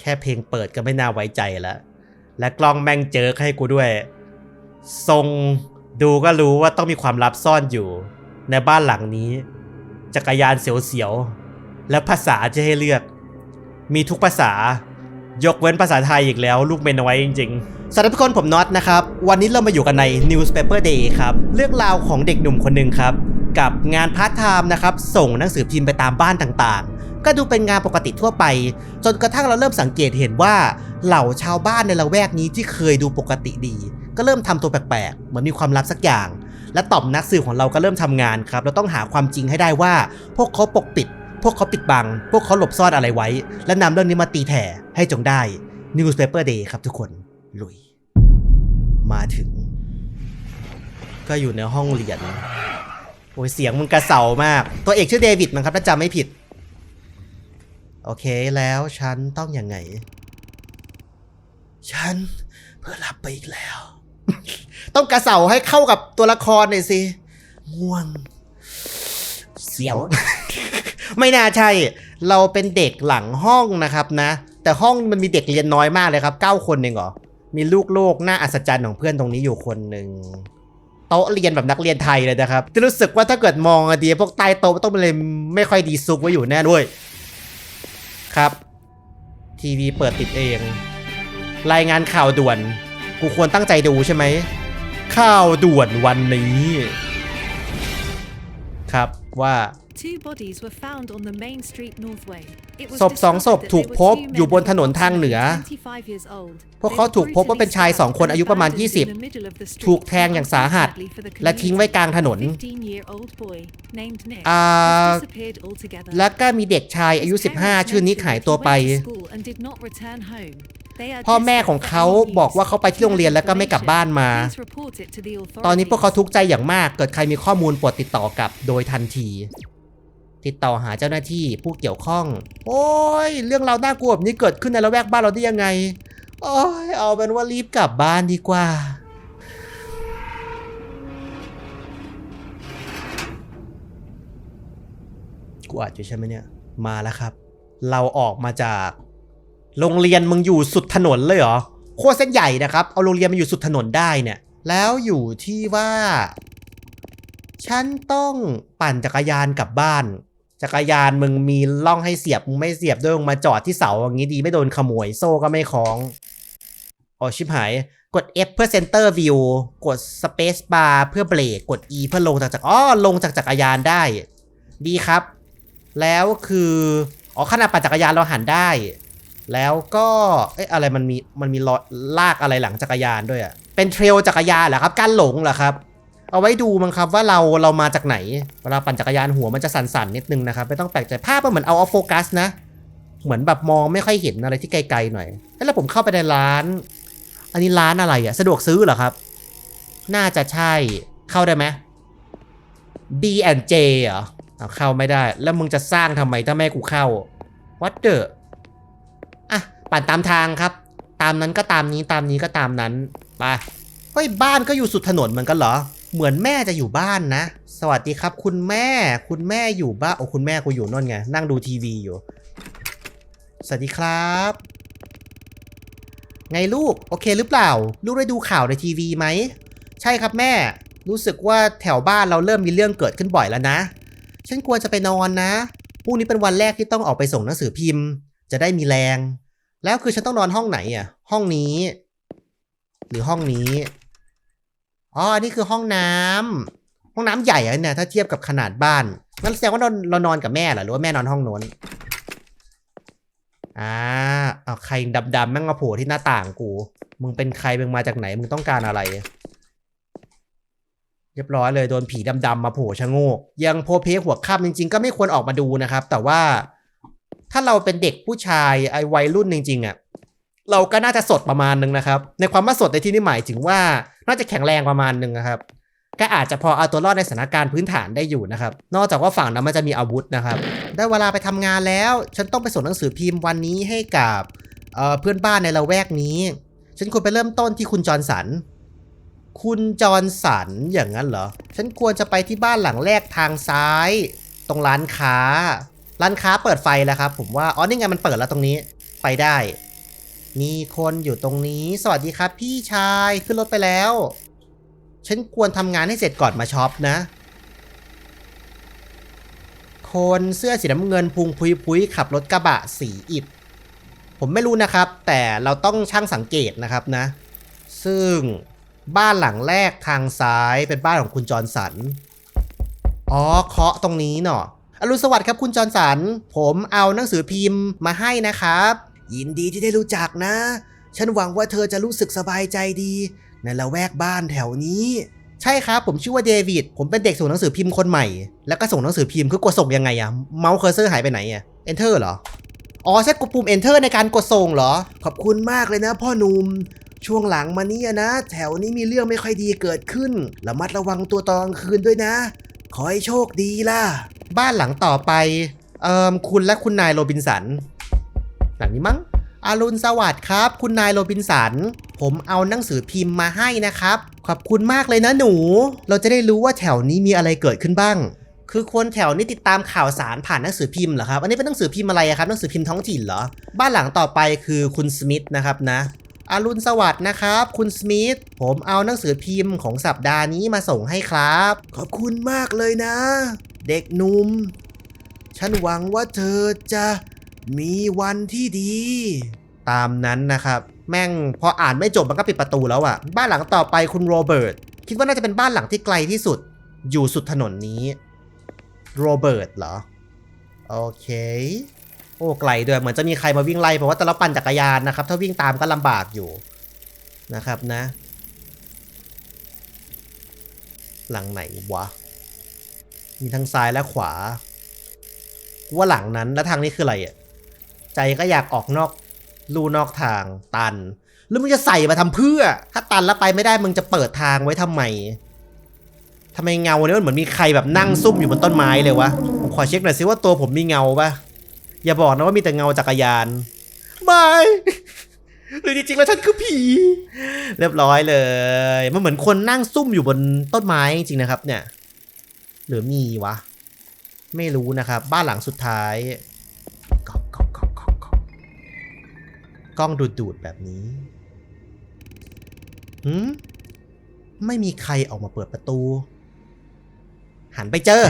แค่เพลงเปิดก็ไม่น่าไว้ใจแล้ว และกล้องแม่งเจอให้กูด้วย ทรงดูก็รู้ว่าต้องมีความลับซ่อนอยู่ ในบ้านหลังนี้ จักรยานเสียวๆ และภาษาจะให้เลือก มีทุกภาษายกเว้นภาษาไทยอีกแล้ว ลูกเมนไว้จริงๆ สวัสดีทุกคนผมน็อตนะครับ วันนี้เรามาอยู่กันใน Newspaper Day ครับ เรื่องราวของเด็กหนุ่มคนหนึ่งครับ กับงานพาร์ทไทม์นะครับ ส่งหนังสือพิมพ์ไปตามบ้านต่างๆ ก็ดูเป็นงานปกติทั่วไป จนกระทั่งเราเริ่มสังเกตเห็นว่าเหล่าชาวบ้านในละแวกนี้ที่เคยดูปกติดี ก็เริ่มทำตัวแปลกๆ เหมือนมีความลับสักอย่าง และต่อมนักสืบของเราก็เริ่มทำงานครับ เราต้องหาความจริงให้ได้ว่า พวกเขาปกปิด พวกเขาปิดบัง พวกเขาหลบซ่อนอะไรไว้ และนำเรื่องนี้มาตีแผ่ให้จงได้ Newspaper Day ครับทุกคนลุย มาถึง ก็อยู่ในห้องเรียนโอ้ยเสียงมึงกระเสามาก ตัวเอกชื่อเดวิดมั้งครับถ้าจำไม่ผิด โอเคแล้วฉันต้องอยังไง ฉันเพื่อรับไปอีกแล้ว ต้องกระเสาให้เข้ากับตัวละครหน่อยสิง่วง เสียว ไม่น่าใช่ เราเป็นเด็กหลังห้องนะครับนะ แต่ห้องมันมีเด็กเรียนน้อยมากเลยครับเก้าคนเองเหรอ มีลูกโลกน่าอัศจรรย์ของเพื่อนตรงนี้อยู่คนหนึ่งโต๊ะเรียนแบบนักเรียนไทยเลยนะครับจะรู้สึกว่าถ้าเกิดมองอะดีพวกใต้โต๊ะต้องเป็นเลยไม่ค่อยดีซุกไว้อยู่แน่ด้วย ครับ ทีวีเปิดติดเอง รายงานข่าวด่วน กูควรตั้งใจดูใช่ไหม ข่าวด่วนวันนี้ ครับว่า Two bodies were found on the main street Northway. It was ศพสองศพ discovered that ถูก they were พบ two อยู่บน men ถนนทางเหนือ25 years old. พวกเขา They were ถูกพบว่าเป็นชายสองคนอายุประมาณ brutally 20 stabbed in the middle of the street ถูกแทงอย่างสาหัส sadly for the และทิ้งไว้กลางถนน community. 15-year-old boy named Nick อ่า has disappeared altogether. และก็มีเด็กชายอายุ His parents 15 ชื่อนิก mentioned หาย that ตัว he ไป went to school and did not return home. They are พ่อแม่ desperate ของ for เขา any บอก news. ว่าเขาไปที่โรงเรียนแล้วก็ไม่กลับบ้านมา Please report it to the ตอนนี้พวกเขา authorities. ทุกข์ใจอย่างมาก เกิดใครมีข้อมูลโปรดติดต่อกลับโดยทันที ติดต่อหาเจ้าหน้าที่ผู้เกี่ยวข้อง โอ้ย เรื่องราวน่ากลัวแบบนี้เกิดขึ้นในละแวกบ้านเราได้ยังไง โอ้ย เอาเป็นว่ารีบกลับบ้านดีกว่า กูอาจจะใช่ไหมเนี่ย มาแล้วครับ เราออกมาจาก โรงเรียนมึงอยู่สุดถนนเลยเหรอ โคตรเส้นใหญ่นะครับ เอาโรงเรียนมาอยู่สุดถนนได้เนี่ย แล้วอยู่ที่ว่าฉันต้องปั่นจักรยานกลับบ้าน จักรยานมึงมีล่องให้เสียบมึงไม่เสียบด้วยมึงมาจอดที่เสาอย่างนี้ดีไม่โดนขโมยโซ่ก็ไม่คล้องอ๋อชิบหาย กด F เพื่อ Center View กด Space Bar เพื่อเบรกกด E เพื่อลงจากจักรอ๋อลงจากจักรยานได้ ดีครับ แล้วคืออ๋อขนาปั่นจักรยานเราหันได้ แล้วก็เอ๊ะอะไรมันมีมันมีลอลากอะไรหลังจักรยานด้วยอะเป็นเทรลจักรยานเหรอครับ การหลงเหรอครับ เอาไว้ดูมั้งครับว่าเราเรามาจากไหน เวลาปั่นจักรยานหัวมันจะสั่นๆนิดนึงนะครับ ไม่ต้องแปลกใจภาพมันเหมือนเอาออฟโฟกัสนะ เหมือนแบบมองไม่ค่อยเห็นอะไรที่ไกลๆหน่อย แล้วผมเข้าไปในร้าน อันนี้ร้านอะไรอะสะดวกซื้อเหรอครับ น่าจะใช่เข้าได้ไหม B and J เหรอเอาเข้าไม่ได้ แล้วมึงจะสร้างทำไมถ้าแม่กูเข้า What the อะปั่นตามทางครับ ตามนั้นก็ตามนี้ตามนี้ก็ตามนั้นไปเฮ้ยบ้านก็อยู่สุดถนนเหมือนกันเหรอ เหมือนแม่จะอยู่บ้านนะ สวัสดีครับ คุณแม่ คุณแม่อยู่บ้าน โอ้คุณแม่กูอยู่นั่นไง นั่งดูทีวีอยู่ สวัสดีครับ ไงลูก โอเคหรือเปล่า ลูกได้ดูข่าวในทีวีไหม ใช่ครับแม่ รู้สึกว่าแถวบ้านเราเริ่มมีเรื่องเกิดขึ้นบ่อยแล้วนะ ฉันควรจะไปนอนนะ พรุ่งนี้เป็นวันแรกที่ต้องออกไปส่งหนังสือพิมพ์ จะได้มีแรง แล้วคือฉันต้องนอนห้องไหนอะ ห้องนี้ หรือห้องนี้ อ๋อนี่คือห้องน้ำห้องน้ำใหญ่อะเนี่ยถ้าเทียบกับขนาดบ้านงั้นแสดงว่าเราเรานอนกับแม่เหรอหรือว่าแม่นอนห้องโน้นอ่าเอาใครดำๆแม่งมาโผล่ที่หน้าต่างกู มึงเป็นใครมึงมาจากไหนมึงต้องการอะไร เรียบร้อยเลยโดนผีดำๆมาโผล่ชะโงก ยังโพเพหัวค่ำจริง ๆ ก็ไม่ควรออกมาดูนะครับ แต่ว่าถ้าเราเป็นเด็กผู้ชายไอ้วัยรุ่นจริงๆอะเราก็น่าจะสดประมาณนึงนะครับ ในความว่าสดในที่นี้หมายถึงว่า น่าจะแข็งแรงประมาณหนึ่งนะครับก็อาจจะพอเอาตัวรอดในสถานการณ์พื้นฐานได้อยู่นะครับ นอกจากว่าฝั่งนั้นมันจะมีอาวุธนะครับ ได้เวลาไปทำงานแล้ว ฉันต้องไปส่งหนังสือพิมพ์วันนี้ให้กับเเพื่อนบ้านในละแวกนี้ ฉันควรไปเริ่มต้นที่คุณจอร์นสัน คุณจอร์นสันอย่างนั้นเหรอ ฉันควรจะไปที่บ้านหลังแรกทางซ้าย ตรงร้านค้า ร้านค้าเปิดไฟแล้วครับ ผมว่า อ๋อ นี่ไงมันเปิดแล้วตรงนี้ ไปได้ มีคนอยู่ตรงนี้ สวัสดีครับพี่ชายขึ้นรถไปแล้ว ฉันควรทำงานให้เสร็จก่อนมาช็อปนะ คนเสื้อสีน้ำเงินพุงพุยพุยขับรถกระบะสีอิฐผมไม่รู้นะครับ แต่เราต้องช่างสังเกตนะครับนะ ซึ่งบ้านหลังแรกทางซ้ายเป็นบ้านของคุณจอร์นสัน อ๋อเคาะตรงนี้เนาะอรุณสวัสดิ์ครับคุณจอร์นสัน ผมเอาหนังสือพิมพ์มาให้นะครับ ยินดีที่ได้รู้จักนะ ฉันหวังว่าเธอจะรู้สึกสบายใจดี ในละแวกบ้านแถวนี้ ใช่ครับ ผมชื่อว่าเดวิด ผมเป็นเด็กส่งหนังสือพิมพ์คนใหม่ แล้วก็ส่งหนังสือพิมพ์คือกดส่งยังไงอะเมาส์เคอร์เซอร์หายไปไหนอะ Enter เหรอ อ๋อใช้กดปุ่ม Enter ในการกดส่งเหรอ ขอบคุณมากเลยนะ พ่อหนุ่ม ช่วงหลังมานี้นะ แถวนี้มีเรื่องไม่ค่อยดีเกิดขึ้น ระมัดระวังตัวตอนกลางคืนด้วยนะ ขอให้โชคดีล่ะ บ้านหลังต่อไป เอ่อ คุณและคุณนายโรบินสัน หลังนี้มั้งอารุณสวัสดิ์ครับ คุณนายโรบินสัน ผมเอาหนังสือพิมพ์มาให้นะครับ ขอบคุณมากเลยนะหนู เราจะได้รู้ว่าแถวนี้มีอะไรเกิดขึ้นบ้าง คือคนแถวนี้ติดตามข่าวสารผ่านหนังสือพิมพ์เหรอครับ อันนี้เป็นหนังสือพิมพ์อะไรครับหนังสือพิมพ์ท้องถิ่นเหรอ บ้านหลังต่อไปคือคุณสมิธนะครับนะอารุณสวัสดิ์นะครับ คุณสมิธผมเอาหนังสือพิมพ์ของสัปดาห์นี้มาส่งให้ครับ ขอบคุณมากเลยนะ เด็กหนุ่ม ฉันหวังว่าเธอจะ มีวันที่ดี ตามนั้นนะครับ แม่งพออ่านไม่จบมันก็ปิดประตูแล้วอะบ้านหลังต่อไปคุณโรเบิร์ตคิดว่าน่าจะเป็นบ้านหลังที่ไกลที่สุด อยู่สุดถนนนี้โรเบิร์ตเหรอ โอเค โอ้ไกลด้วยเหมือนจะมีใครมาวิ่งไล่เพราะว่าแต่ละปั่นจักรยานนะครับ ถ้าวิ่งตามก็ลำบากอยู่นะครับนะ หลังไหนวะ มีทั้งซ้ายและขวาว่าหลังนั้นแล้วทางนี้คืออะไรอะ ใจก็อยากออกนอกลู่นอกทางตัน แล้วมึงจะใส่มาทำเพื่อ ถ้าตันแล้วไปไม่ได้มึงจะเปิดทางไว้ทำไมทำไมเงาเนี่ยมันเหมือนมีใครแบบนั่งซุ่มอยู่บนต้นไม้เลยวะ ผมขอเช็คหน่อยสิว่าตัวผมมีเงาปะอย่าบอกนะว่ามีแต่เงาจักรยานไม่หรือจริงๆแล้วฉันคือผี เรียบร้อยเลย มันเหมือนคนนั่งซุ่มอยู่บนต้นไม้จริงนะครับเนี่ย หรือมีวะ ไม่รู้นะครับ บ้านหลังสุดท้าย กล้องดูดๆแบบนี้หืมไม่มีใครออกมาเปิดประตู หันไปเจอ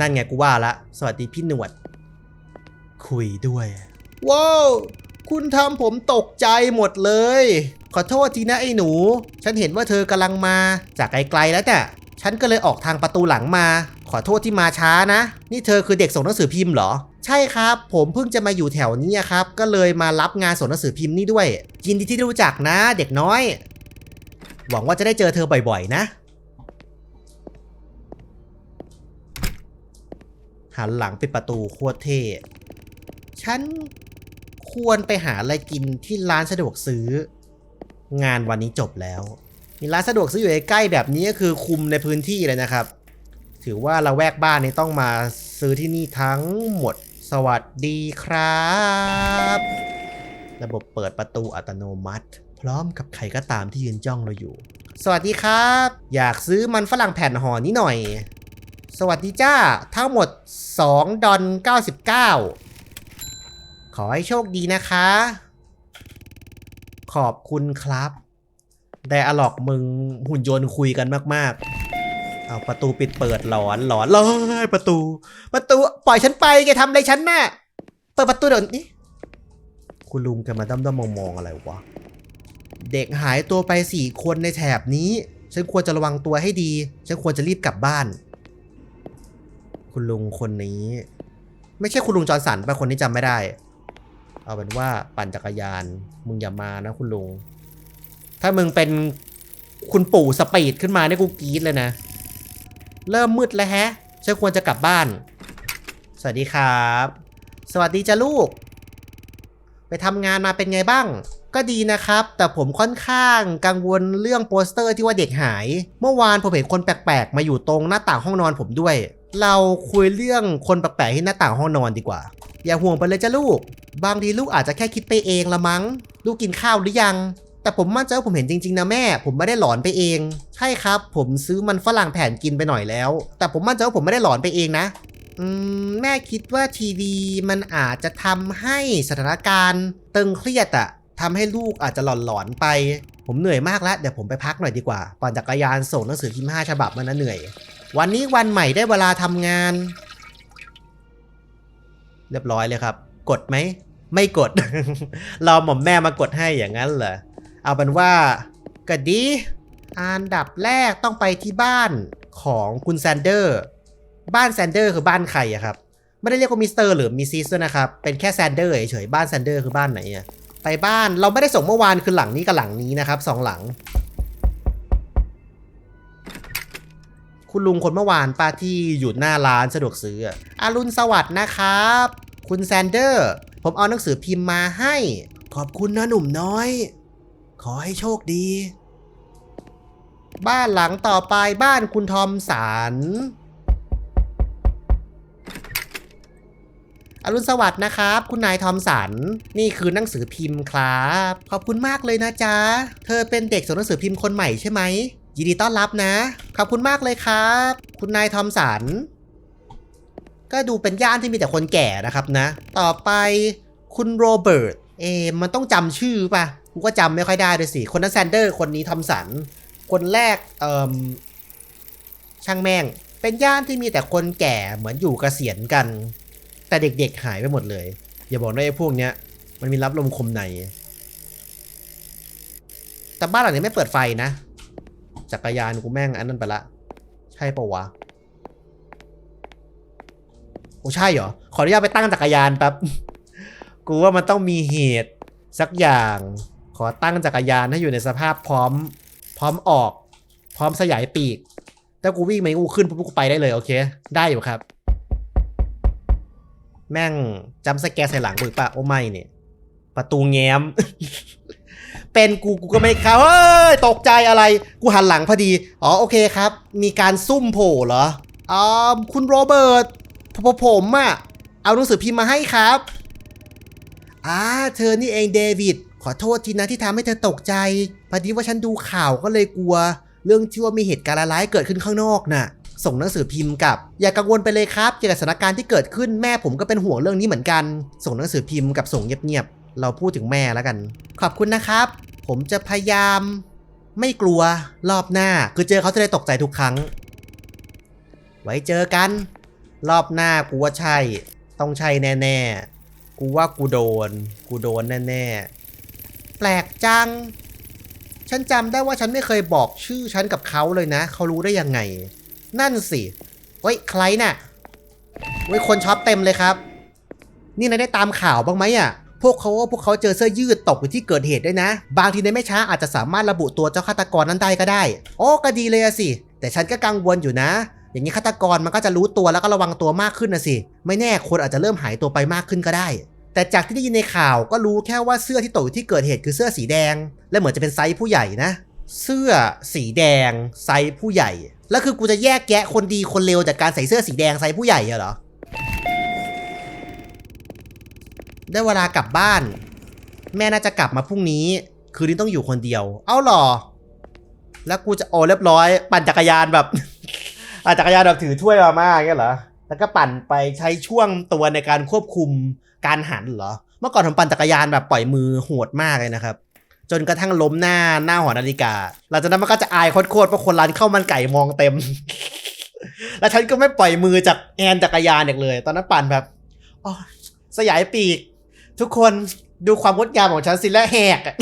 นั่นไงกูว่าละ สวัสดีพี่หนวด คุยด้วย ว้าว คุณทำผมตกใจหมดเลย ขอโทษทีนะไอ้หนู ฉันเห็นว่าเธอกำลังมาจากไกลๆแล้วเนี่ฉันก็เลยออกทางประตูหลังมา ขอโทษที่มาช้านะ นี่เธอคือเด็กส่งหนังสือพิมพ์เหรอ ใช่ครับ ผมเพิ่งจะมาอยู่แถวนี้ครับ ก็เลยมารับงานส่งหนังสือพิมพ์นี่ด้วย ยินดีที่ได้รู้จักนะเด็กน้อย หวังว่าจะได้เจอเธอบ่อยๆนะ หันหลังปิดประตูโคตรเท่ฉันควรไปหาอะไรกินที่ร้านสะดวกซื้อ งานวันนี้จบแล้ว มีร้านสะดวกซื้ออยู่ใกล้แบบนี้ก็คือคุมในพื้นที่เลยนะครับ ถือว่าเราแวกบ้านนี้ต้องมาซื้อที่นี่ทั้งหมด วัสดีครับ ระบบเปิดประตูอัตโนมัติ พร้อมกับใครก็ตามที่ยืนจ้องเราอยู่ สวัสดีครับ อยากซื้อมันฝรั่งแผ่นห่อนี้หน่อย สวัสดีจ้า ทั้งหมด 2 ดอล99 ขอให้โชคดีนะคะ ขอบคุณครับไดอะล็อกมึงหุ่นยนต์คุยกันมาก ๆ เอาประตูปิดเปิดหลอนหลอนเลยประตู ประตูปล่อยฉันไปแกทำอะไรฉันน่ะเปิดประตูเดี๋ยวนี้คุณลุงแกมาด้อมๆมมองๆอะไรวะเด็กหายตัวไปสี่คนในแถบนี้ ฉันควรจะระวังตัวให้ดี ฉันควรจะรีบกลับบ้าน คุณลุงคนนี้ ไม่ใช่คุณลุงจอร์นสันเป็นคนที่จำไม่ได้ เอาเป็นว่าปั่นจักรยาน มึงอย่ามานะคุณลุง ถ้ามึงเป็นคุณปู่สปีดขึ้นมาเนี่ยกูกรี๊ดเลยนะ เริ่มมืดแล้วแฮะฉันควรจะกลับบ้าน สวัสดีครับ สวัสดีจ้าลูก ไปทำงานมาเป็นไงบ้าง ก็ดีนะครับ แต่ผมค่อนข้างกังวลเรื่องโปสเตอร์ที่ว่าเด็กหาย เมื่อวานผมเห็นคนแปลกๆ มาอยู่ตรงหน้าต่างห้องนอนผมด้วย เราคุยเรื่องคนแปลกๆที่หน้าต่างห้องนอนดีกว่า อย่าห่วงไปเลยจ้าลูก บางทีลูกอาจจะแค่คิดไปเองละมั้ง ลูกกินข้าวหรือยัง แต่ผมมั่นใจว่าผมเห็นจริงๆนะแม่ ผมไม่ได้หลอนไปเอง ใช่ครับ ผมซื้อมันฝรั่งแผ่นกินไปหน่อยแล้ว แต่ผมมั่นใจว่าผมไม่ได้หลอนไปเองนะอืมแม่คิดว่าทีวีมันอาจจะทำให้สถานการณ์ ตึงเครียดอะทำให้ลูกอาจจะหลอนๆไป ผมเหนื่อยมากแล้ว เดี๋ยวผมไปพักหน่อยดีกว่าปั่นจักรยานส่งหนังสือพิมพ์ห้าฉบับมานะเหนื่อย วันนี้วันใหม่ได้เวลาทำงาน เรียบร้อยเลยครับ กดไหม ไม่กด รอหม่อมแม่มากดให้อย่างนั้นเหรอ เอาเป็นว่าก็ดีอันดับแรกต้องไปที่บ้านของคุณแซนเดอร์ บ้านแซนเดอร์คือบ้านใครอะครับ ไม่ได้เรียกว่ามิสเตอร์หรือมิสซิสด้วยนะครับ เป็นแค่แซนเดอร์เฉยๆ บ้านแซนเดอร์คือบ้านไหนอะไปบ้านเราไม่ได้ส่งเมื่อวานคือหลังนี้กับหลังนี้นะครับสองหลัง คุณลุงคนเมื่อวานป้าที่อยู่หน้าร้านสะดวกซื้ออารุณสวัสดิ์นะครับ คุณแซนเดอร์ ผมเอาหนังสือพิมพ์มาให้ ขอบคุณนะหนุ่มน้อย ขอให้โชคดี บ้านหลังต่อไปบ้านคุณทอมสันอรุณสวัสดิ์นะครับ คุณนายทอมสัน นี่คือหนังสือพิมพ์ครับ ขอบคุณมากเลยนะจ๊ะ เธอเป็นเด็กส่งหนังสือพิมพ์คนใหม่ใช่ไหมยินดีต้อนรับนะ ขอบคุณมากเลยครับ คุณนายทอมสัน ก็ดูเป็นย่านที่มีแต่คนแก่นะครับนะ ต่อไปคุณโรเบิร์ต เอ มันต้องจำชื่อป่ะ กูก็จำไม่ค่อยได้ด้วยสิ คนนั้นแซนเดอร์ คนนี้ทอมสัน คนแรกเอ่มช่างแม่ง เป็นย่านที่มีแต่คนแก่เหมือนอยู่กเกษียณกัน แต่เด็กๆหายไปหมดเลย อย่าบอกนะไอ้พวกเนี้ย มันมีรับลมคมใน แต่บ้านหลังนี้ไม่เปิดไฟนะ จักรยานกูแม่งอันนั้นไปละ ใช่ปะวะ โอ้ใช่เหรอ ขออนุญาตไปตั้งจักรยานแป๊บ กูว่ามันต้องมีเหตุสักอย่าง ขอตั้งจักรยานให้อยู่ในสภาพพร้อม พร้อมออก พร้อมสยายปีกถ้ากูวิ่งไปกูขึ้นปุ๊บกูไปได้เลยโอเค ได้อยู่ครับ แม่งจำสแกใส่หลังกูอีกปะโอ้ไม่เนี่ย ประตูแง้ม เป็นกูกูก็ไม่เข้าเฮ้ยตกใจอะไร กูหันหลังพอดี อ๋อโอเคครับ มีการซุ่มโผล่เหรออ๋อคุณโรเบิร์ตผมผมอะเอาหนังสือพิมพ์มาให้ครับอ่าเธอนี่เองเดวิด ขอโทษทีนะที่ทำให้เธอตกใจพอดีว่าฉันดูข่าวก็เลยกลัว เรื่องที่ว่ามีเหตุการณ์ร้ายเกิดขึ้นข้างนอกน่ะ ส่งหนังสือพิมพ์กับ อย่ากังวลไปเลยครับเกี่ยวกับสถานการณ์ที่เกิดขึ้นแม่ผมก็เป็นห่วงเรื่องนี้เหมือนกัน ส่งหนังสือพิมพ์กับส่งเงียบๆเราพูดถึงแม่แล้วกัน ขอบคุณนะครับ ผมจะพยายาม ไม่กลัวรอบหน้า คือเจอเขาจะได้ตกใจทุกครั้ง ไว้เจอกัน รอบหน้ากูว่าใช่ ต้องใช่แน่ๆกูว่ากูโดน กูโดนแน่ๆ ลกจัง ฉันจำได้ว่าฉันไม่เคยบอกชื่อฉันกับเขาเลยนะ เขารู้ได้ยังไง นั่นสิเฮ้ย ใครน่ะเฮ้ย คนช็อปเต็มเลยครับ นี่นายได้ตามข่าวบ้างไหมอะ พวกเขาว่าพวกเขาเจอเสื้อยืดตกอยู่ที่เกิดเหตุด้วยนะ บางทีในไม่ช้าอาจจะสามารถระบุตัวเจ้าฆาตกรนั้นได้ก็ได้โอ้ก็ดีเลยสิ แต่ฉันก็กังวลอยู่นะ อย่างนี้ฆาตกรมันก็จะรู้ตัวแล้วก็ระวังตัวมากขึ้นนะสิ ไม่แน่คนอาจจะเริ่มหายตัวไปมากขึ้นก็ได้ แต่จากที่ได้ยินในข่าวก็รู้แค่ว่าเสื้อที่ตกอยู่ที่เกิดเหตุคือเสื้อสีแดง และเหมือนจะเป็นไซส์ผู้ใหญ่นะ เสื้อสีแดงไซส์ผู้ใหญ่ แล้วคือกูจะแยกแยะคนดีคนเลวจากการใส่เสื้อสีแดงไซส์ผู้ใหญ่เหรอ ได้เวลากลับบ้าน แม่น่าจะกลับมาพรุ่งนี้ คืนนี้ต้องอยู่คนเดียว เอ้าหรอ แล้วกูจะโอเรียบร้อย ปั่นจักรยานแบบอะจักรยานแบบถือถ้วยมาม่าอย่างเงี้ยเหรอ แล้วก็ปั่นไปใช้ช่วงตัวในการควบคุม การหันเหรอ เมื่อก่อนผมปั่นจักรยานแบบปล่อยมือโหดมากเลยนะครับ จนกระทั่งล้มหน้าหน้าหอนาฬิกา หลังจากนั้นมันก็จะอายโคตรๆเพราะคนร้านข้าวมันไก่มองเต็ม แล้วฉันก็ไม่ปล่อยมือจากแอนจักรยานอีกเลย ตอนนั้นปั่นแบบอ๋อสยายปีก ทุกคนดูความงดงามของฉันสิและแหกอะ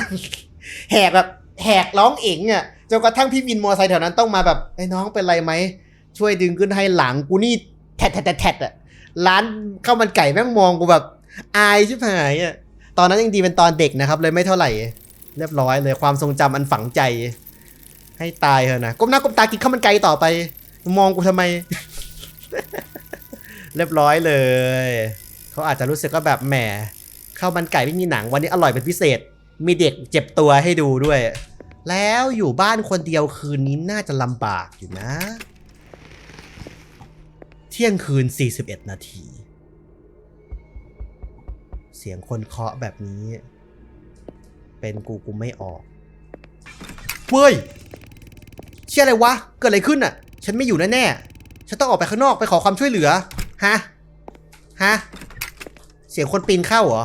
แหกแบบแหกร้องเอ๋งอะจนกระทั่งพี่วินมอไซค์แถวนั้นต้องมาแบบไอ้น้องเป็นไรไหม ช่วยดึงขึ้นให้หลังกูนี่แทดแทดแทดแทดอะร้านข้าวมันไก่แม่งมองกูแบบ อายชิบหายอะตอนนั้นยังดีเป็นตอนเด็กนะครับ เลยไม่เท่าไหร่ เรียบร้อยเลยความทรงจำอันฝังใจ ให้ตายเถอะนะก้มหน้าก้มตากินข้าวมันไก่ต่อไป มองกูทำไม เรียบร้อยเลย เขาอาจจะรู้สึกว่าแบบแหมข้าวมันไก่ไม่มีหนังวันนี้อร่อยเป็นพิเศษ มีเด็กเจ็บตัวให้ดูด้วย แล้วอยู่บ้านคนเดียวคืนนี้น่าจะลำบากอยู่นะ เที่ยงคืน 41 นาที เสียงคนเคาะแบบนี้ เป็นกูกูไม่ออกเว้ยเชื่ออะไรวะ เกิดอะไรขึ้นอะ ฉันไม่อยู่แน่ๆฉันต้องออกไปข้างนอกไปขอความช่วยเหลือฮะฮะเสียงคนปีนเข้าเหรอ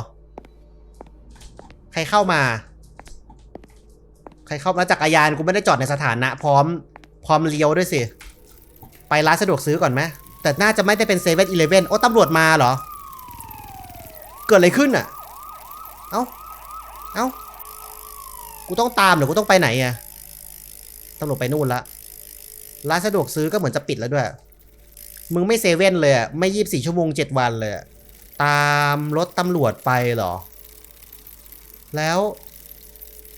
ใครเข้ามา ใครเข้ามาจักรยานกูไม่ได้จอดในสถานะ พร้อม พร้อมเลี้ยวด้วยสิ ไปร้านสะดวกซื้อก่อนไหมแต่น่าจะไม่ได้เป็นเซเว่นอีเลฟเว่นโอ้ตำรวจมาเหรอ เกิดอะไรขึ้นอะ เอ้า เอ้า กูต้องตามหรือกูต้องไปไหนอะตำรวจไปนู่นละ ร้านสะดวกซื้อก็เหมือนจะปิดแล้วด้วย มึงไม่เซเว่นเลยอะ ไม่ยี่บสี่ชั่วโมงเจ็ดวันเลย ตามรถตำรวจไปเหรอ แล้ว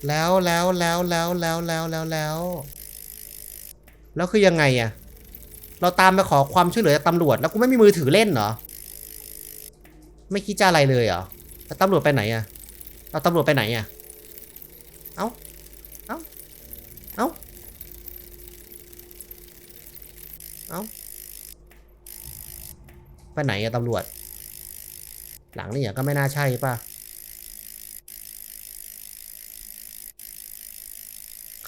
แล้วแล้วแล้วแล้วแล้วแล้วแล้วแล้วแล้วคือยังไงอะ เราตามไปขอความช่วยเหลือจากตำรวจ แล้วกูไม่มีมือถือเล่นเหรอ ไม่คิดจะอะไรเลยเหรอแล้วตำรวจไปไหนอะเอาตำรวจไปไหนอะ เอ้า เอ้า เอ้า เอ้า ไปไหนอะตำรวจ หลังนี่อะก็ไม่น่าใช่ป่ะ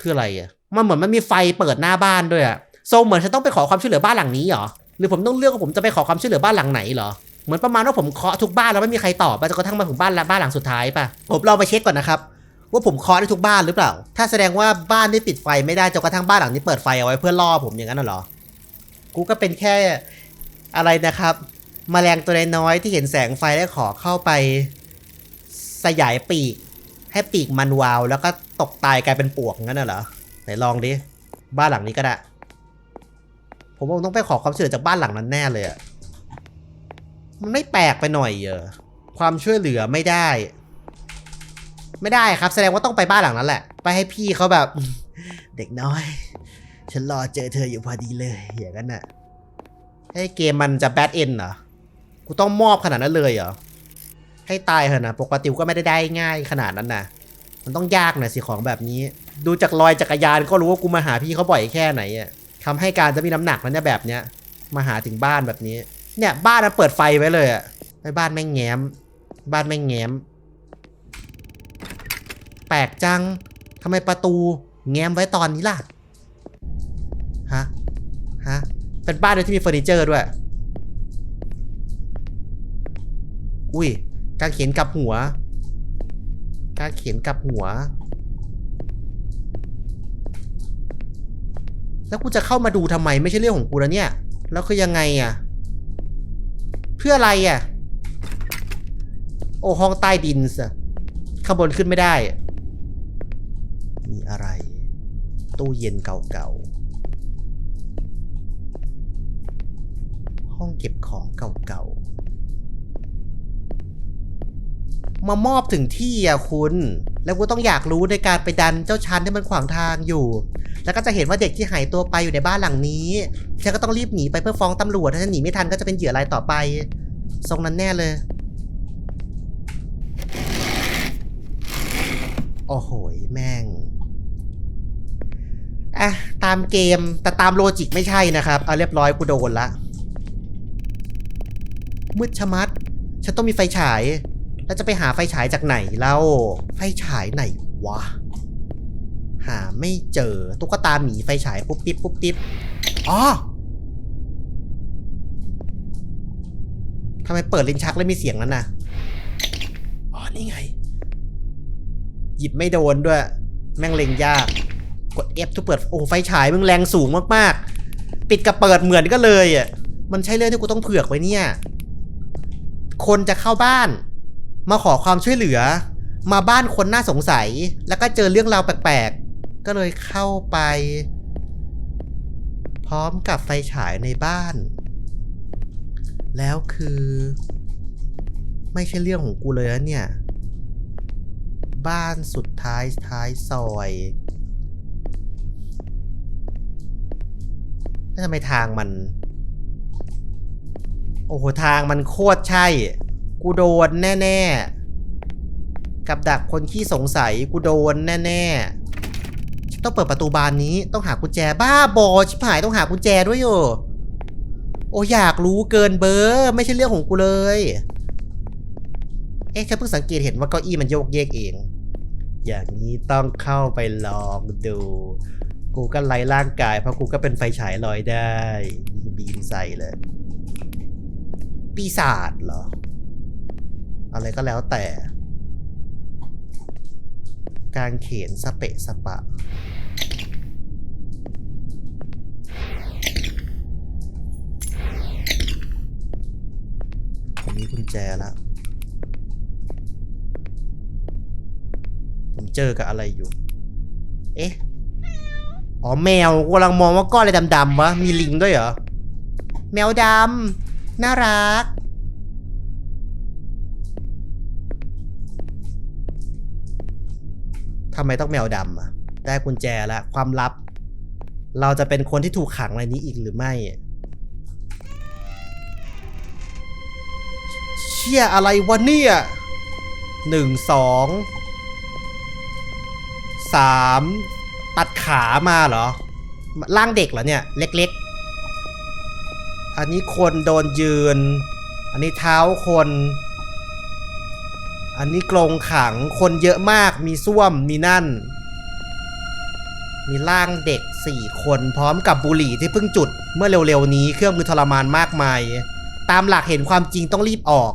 คืออะไรอะมันเหมือนมันมีไฟเปิดหน้าบ้านด้วยอะโซเหมือนฉันต้องไปขอความช่วยเหลือบ้านหลังนี้เหรอ หรือผมต้องเลือกว่าผมจะไปขอความช่วยเหลือบ้านหลังไหนเหรอ เหมือนประมาณว่าผมเคาะทุกบ้านแล้วไม่มีใครตอบไปจนกระทั่งมาถึงบ้านละบ้านหลังสุดท้ายป่ะผมลองไปเช็คก่อนนะครับว่าผมเคาะได้ทุกบ้านหรือเปล่า ถ้าแสดงว่าบ้านที่ปิดไฟไม่ได้จนกระทั่งบ้านหลังนี้เปิดไฟเอาไว้เพื่อล่อผมอย่างนั้นเหรอ กูก็เป็นแค่อะไรนะครับมแมลงตัวน้อยที่เห็นแสงไฟแล้วขอเข้าไป สยายปีก ให้ปีกมันวาว แล้วก็ตกตายกลายเป็นปวกงั้นน่ะเหรอ ไหนลองดิ บ้านหลังนี้ก็ได้ ผมว่าผมต้องไปขอความช่วยเหลือจากบ้านหลังนั้นแน่เลยอะ มันไม่แปลกไปหน่อยเหรอความช่วยเหลือไม่ได้ ไม่ได้ครับ แสดงว่าต้องไปบ้านหลังนั้นแหละ ไปให้พี่เขาแบบ เด็กน้อย ฉันรอเจอเธออยู่พอดีเลยอย่างนั้นน่ะให้เกมมันจะแบดเอนเหรอ กูต้องมอบขนาดนั้นเลยเหรอ ให้ตายเถอะนะปกติกูก็ไม่ได้ได้ง่ายขนาดนั้นนะมันต้องยากหน่อยสิของแบบนี้ ดูจากรอยจักรยานก็รู้ว่ากูมาหาพี่เขาบ่อยแค่ไหนอะทำให้การจะมีน้ำหนักนะเนี่ยแบบเนี้ย มาหาถึงบ้านแบบนี้ เนี่ยบ้านมันเปิดไฟไว้เลยอะไอ้บ้านแม่งแง้ม บ้านแม่งแง้ม แปลกจังทำไมประตูแง้มไว้ตอนนี้ล่ะ ฮะ ฮะ เป็นบ้านด้วยที่มีเฟอร์นิเจอร์ด้วย อุ้ย การเขียนกับหัว การเขียนกับหัว แล้วกูจะเข้ามาดูทำไมไม่ใช่เรื่องของกูแล้วเนี่ย แล้วคือยังไงอะ พื่ออะไรอะ โอ้ห้องใต้ดินสะข้างบนขึ้นไม่ได้ มีอะไร ตู้เย็นเก่าๆ ห้องเก็บของเก่าๆ มามอบถึงที่อะคุณ แล้วกูต้องอยากรู้ในการไปดันเจ้าชันที่มันขวางทางอยู่ แล้วก็จะเห็นว่าเด็กที่หายตัวไปอยู่ในบ้านหลังนี้ฉันก็ต้องรีบหนีไปเพื่อฟ้องตำรวจถ้าฉันหนีไม่ทันก็จะเป็นเหยื่อรายต่อไปทรงนั้นแน่เลย โอ้โหแม่งอะตามเกมแต่ตามโลจิกไม่ใช่นะครับ เอาเรียบร้อยกูโดนละมืดชะมัด ฉันต้องมีไฟฉาย แล้วจะไปหาไฟฉายจากไหนเล่า ไฟฉายไหนวะ หาไม่เจอ ตุ๊กตาหมีไฟฉายปุ๊บปิ๊บปุ๊บปิ๊บอ๋อทำไมเปิดลิ้นชักแล้วมีเสียงนั้นน่ะ อ๋อ นี่ไง หยิบไม่โดนด้วย แม่งเล็งยาก กด F ทุกเปิด โอ้ ไฟฉายมึงแรงสูงมากๆ ปิดกับเปิดเหมือนกันเลยอะ มันใช่เรื่องที่กูต้องเผือกไว้เนี่ย คนจะเข้าบ้าน มาขอความช่วยเหลือ มาบ้านคนน่าสงสัย แล้วก็เจอเรื่องราวแปลกๆ ก็เลยเข้าไป พร้อมกับไฟฉายในบ้าน แล้วคือ ไม่ใช่เรื่องของกูเลยนะเนี่ย บ้านสุดท้ายท้ายซอยแล้วทำไมทางมัน โอ้โห ทางมันโคตรใช่ กูโดนแน่ๆ กับดักคนขี้สงสัยกูโดนแน่ๆ ต้องเปิดประตูบานนี้ต้องหากุญแจบ้าบอชิบหายต้องหากุญแจด้วยโยโออยากรู้เกินเบอร์ไม่ใช่เรื่องของกูเลย เอ๊ะฉันเพิ่งสังเกตเห็นว่าเก้าอี้มันโยกเยกเอง อย่างนี้ต้องเข้าไปลองดู กูก็ไล่ร่างกายเพราะกูก็เป็นไฟฉายลอยได้ บีมใส่เลย ปีศาจเหรอ อะไรก็แล้วแต่ กางเขียนสเปะสปะ ผมมีกุญแจแล้ว ผมเจอกับอะไรอยู่ เอ๊ะ อ๋อแมวกูกำลังมองว่าก้อนอะไรดำๆวะ มีลิงด้วยเหรอ แมวดำ น่ารัก ทำไมต้องแมวดำอะ ได้กุญแจแล้วความลับ เราจะเป็นคนที่ถูกขังในนี้อีกหรือไม่ เชี่ยอะไรวะเนี่ยหนึ่งสองสามตัดขามาเหรอ ร่างเด็กเหรอเนี่ย เล็กๆ อันนี้คนโดนยืน อันนี้เท้าคน อันนี้กรงขังคนเยอะมากมีส้วมมีนั่น มีร่างเด็กสี่คนพร้อมกับบุหรี่ที่เพิ่งจุด เมื่อเร็วๆนี้เครื่องมือทรมานมากมาย ตามหลักเห็นความจริงต้องรีบออก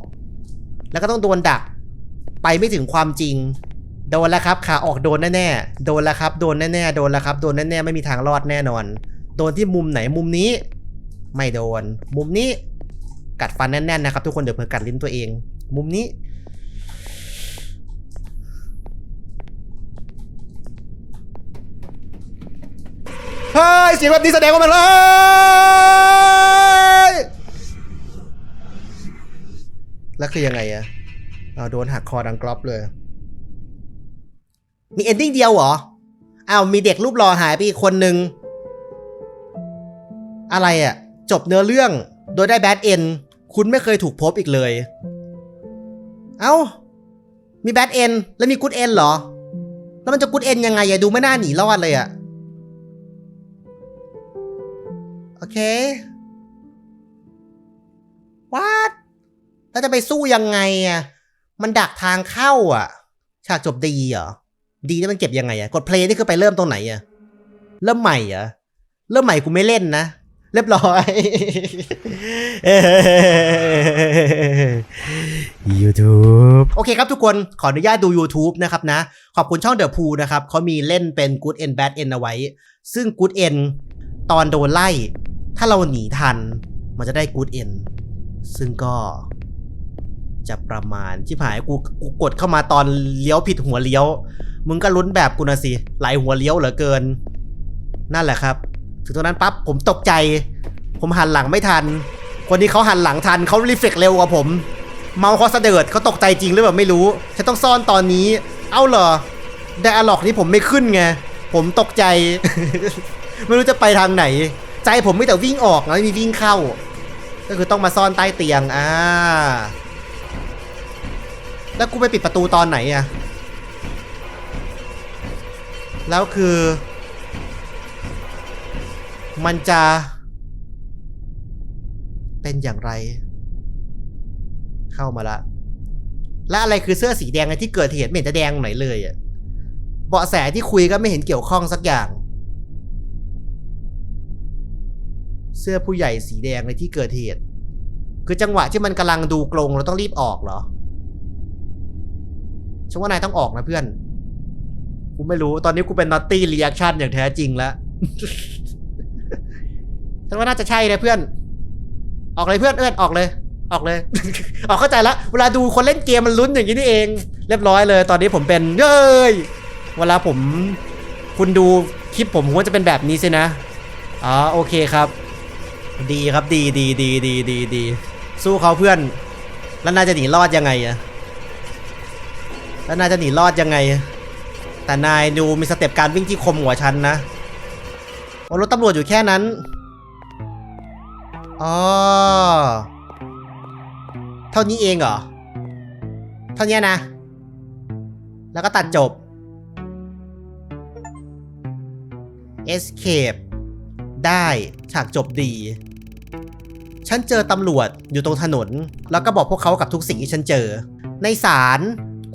แล้วก็ต้องโดนดัก ไปไม่ถึงความจริง โดนแล้วครับขาออกโดนแน่ๆโดนแล้วครับโดนแน่ๆโดนแล้วครับโดนแน่ๆไม่มีทางรอดแน่นอน โดนที่มุมไหนมุมนี้ ไม่โดน มุมนี้ กัดฟันแน่นๆนะครับทุกคนเดี๋ยวเผื่อกัดลิ้นตัวเอง มุมนี้ เสียงแบบนี้แสดงว่ามันเลยแล้วคือยังไงอะเอาโดนหักคอดังกรอบเลย มีเอนดิ้งเดียวเหรออ้าวมีเด็กรูปหล่อหายไปอีกคนนึง อะไรอะจบเนื้อเรื่องโดยได้แบดเอนคุณไม่เคยถูกพบอีกเลย เอ้า มีแบดเอนแล้วมีกูดเอนเหรอ แล้วมันจะกูดเอนยังไงอะดูไม่น่าหนีรอดเลยอะ เค what แล้วจะไปสู้ยังไงอะ มันดักทางเข้าอะ ฉากจบดีเหรอ ดีนี่มันเก็บยังไงอะ กดเพลย์นี่คือไปเริ่มตรงไหนอะ เริ่มใหม่เหรอ เริ่มใหม่กูไม่เล่นนะ เรียบร้อย YouTube โอเคครับทุกคนขออนุญาตดู YouTube นะครับนะ ขอบคุณช่อง The Pool นะครับเขามีเล่นเป็น Good End Bad End เอาไว้ ซึ่ง Good End ตอนโดนไล่ ถ้าเราหนีทันมันจะได้ Good End ซึ่งก็จะประมาณชิบหายกูกูกดเข้ามาตอนเลี้ยวผิดหัวเลี้ยว มึงก็ลุ้นแบบกูนะสิหลายหัวเลี้ยวเหลือเกิน นั่นแหละครับ ถึงตรงนั้นปั๊บผมตกใจ ผมหันหลังไม่ทัน คนที่เขาหันหลังทันเขารีเฟกเร็วกว่าผม เมาเขาเสดิร์ดเขาตกใจจริงหรือเปล่าไม่รู้ฉันต้องซ่อนตอนนี้ เอ้าเหรอไดอะล็อกนี้ผมไม่ขึ้นไงผมตกใจ ไม่รู้จะไปทางไหน ใจผมไม่แต่วิ่งออกนะไม่มีวิ่งเข้า ก็คือต้องมาซ่อนใต้เตียงอ่าแล้วกูไปปิดประตูตอนไหนอะแล้วคือ มันจะ เป็นอย่างไร เข้ามาละ และอะไรคือเสื้อสีแดงในที่เกิดเหตุไม่เห็นจะแดงไหนเลยอะเบาะแสที่คุยก็ไม่เห็นเกี่ยวข้องสักอย่าง เสื้อผู้ใหญ่สีแดงในที่เกิดเหตุ คือจังหวะที่มันกำลังดูกรงเราต้องรีบออกเหรอฉันว่านายต้องออกนะเพื่อน กูไม่รู้ตอนนี้กูเป็นนอตตี้รีแอคชั่นอย่างแท้จริงแล้วฉันว่าน่าจะใช่นะเพื่อน ออกเลยเพื่อนเอื้อนออกเลย ออกเลย ออกเข้าใจละเวลาดูคนเล่นเกมมันลุ้นอย่างนี้นี่เอง เรียบร้อยเลย ตอนนี้ผมเป็นเย้ยเวลาผม คุณดูคลิปผมผมก็จะเป็นแบบนี้สินะอ๋อโอเคครับ ดีครับดีดีดีดีดีดีสู้เขาเพื่อน แล้วนายจะหนีรอดยังไงอะแล้วนายจะหนีรอดยังไง แต่นายดูมีสเต็ปการวิ่งที่คมหัวฉันนะโอ้รถตำรวจอยู่แค่นั้นอ๋อเท่านี้เองเหรอ เท่านี้นะ แล้วก็ตัดจบ escape ได้ฉากจบดี ฉันเจอตำรวจอยู่ตรงถนน แล้วก็บอกพวกเขากับทุกสิ่งที่ฉันเจอ ในศาล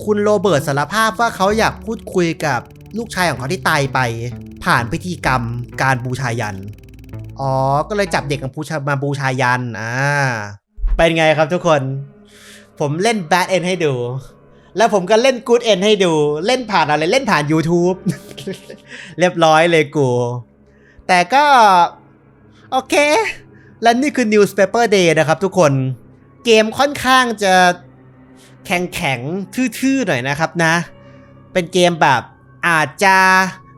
คุณโรเบิร์ตสารภาพว่าเขาอยากพูดคุยกับลูกชายของเขาที่ตายไป ผ่านพิธีกรรมการบูชายัน อ๋อ ก็เลยจับเด็กมาบูชามาบูชายัน อ่า เป็นไงครับทุกคน ผมเล่นแบทเอนให้ดู แล้วผมก็เล่น Good End ให้ดู เล่นผ่านอะไร เล่นผ่าน YouTube เรียบร้อยเลยกู แต่ก็ โอเค และนี่คือ Newspaper Day นะครับทุกคนเกมค่อนข้างจะแข็งแข็งทื่อๆหน่อยนะครับนะ เป็นเกมแบบอาจจะ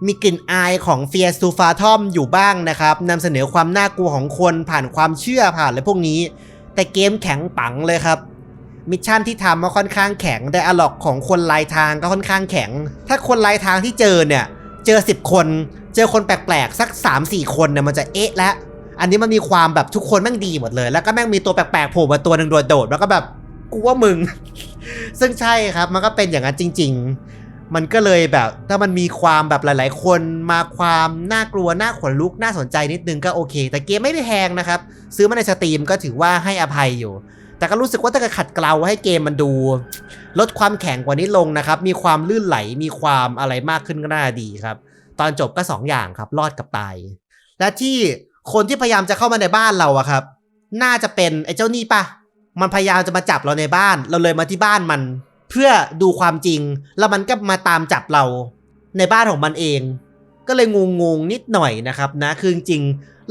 มีกลิ่นอายของเฟียสูฟาทอมอยู่บ้างนะครับนำเสนอความน่ากลัวของคนผ่านความเชื่อผ่านอะไรพวกนี้ แต่เกมแข็งปังเลยครับ มิชชั่นที่ทำก็ค่อนข้างแข็งไดอะล็อกของคนลายทางก็ค่อนข้างแข็ง ถ้าคนลายทางที่เจอเนี่ย เจอ 10 คน เจอคนแปลกๆ สัก 3-4 คนเนี่ยมันจะเอ๊ะแล้ว อันนี้มันมีความแบบทุกคนแม่งดีหมดเลย แล้วก็แม่งมีตัวแปลกๆโผล่มาตัวหนึ่งโดดๆแล้วก็แบบกูว่ามึง ซึ่งใช่ครับ มันก็เป็นอย่างนั้นจริง ๆ มันก็เลยแบบ ถ้ามันมีความแบบหลาย ๆ คนมาความน่ากลัวน่าขนลุกน่าสนใจนิดนึงก็โอเค แต่เกมไม่ได้แพงนะครับ ซื้อมาในสตรีมก็ถือว่าให้อภัยอยู่ แต่ก็รู้สึกว่าถ้าเกิดขัดเกลาให้เกมมันดู ลดความแข็งกว่านี้ลงนะครับ มีความลื่นไหลมีความอะไรมากขึ้นก็น่าดีครับ ตอนจบก็สองอย่างครับ รอดกับตาย และที่ คนที่พยายามจะเข้ามาในบ้านเราอะครับ น่าจะเป็นไอ้เจ้านี่ปะมันพยายามจะมาจับเราในบ้าน เราเลยมาที่บ้านมัน เพื่อดูความจริง แล้วมันก็มาตามจับเรา ในบ้านของมันเอง ก็เลยงงงๆนิดหน่อยนะครับนะ คือจริง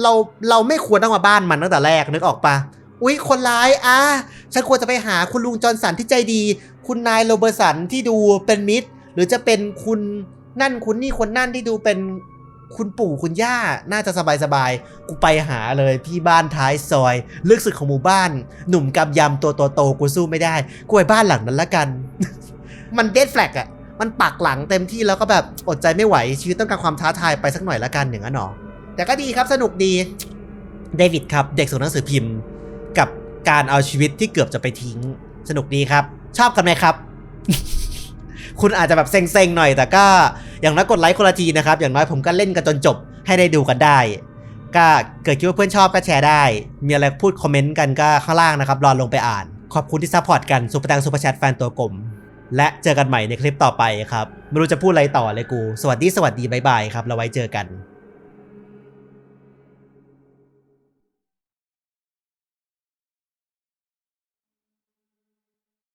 เราเราไม่ควรต้องมาบ้านมันตั้งแต่แรกนึกออกปะอุ๊ย คนร้ายอะฉันควรจะไปหาคุณลุงจอร์สันที่ใจดี คุณนายโรเบอร์สันที่ดูเป็นมิตร หรือจะเป็นคุณนั่นคุณนี่คนนั่นที่ดูเป็น คุณปู่คุณย่าน่าจะสบายๆ กูไปหาเลยพี่บ้านท้ายซอย ลึกสุดของหมู่บ้าน หนุ่มกำยำตัวโตๆกูสู้ไม่ได้ กูไปบ้านหลังนั้นละกัน มันเดดแฟลกอะมันปักหลังเต็มที่แล้วก็แบบอดใจไม่ไหวชีวิตต้องการความท้าทายไปสักหน่อยละกันอย่างนั้นหรอแต่ก็ดีครับสนุกดีเดวิดครับเด็กส่งหนังสือพิมพ์ กับการเอาชีวิตที่เกือบจะไปทิ้ง สนุกดีครับ ชอบกันไหมครับ คุณอาจจะแบบเซ็งๆหน่อยแต่ก็ อย่างน้อยกดไลค์คนละทีนะครับ อย่างน้อยผมก็เล่นกันจนจบให้ได้ดูกันได้ ก็เกิดคิดว่าเพื่อนชอบก็แชร์ได้ มีอะไรพูดคอมเมนต์กันก็ข้างล่างนะครับรอลงไปอ่าน ขอบคุณที่ซัพพอร์ตกันซุปเปอร์ตังซุปเปอร์แชทแฟนตัวกลมและเจอกันใหม่ในคลิปต่อไปครับ ไม่รู้จะพูดอะไรต่อเลยกู สวัสดีสวัสดีบายบายครับเราไว้เจอกัน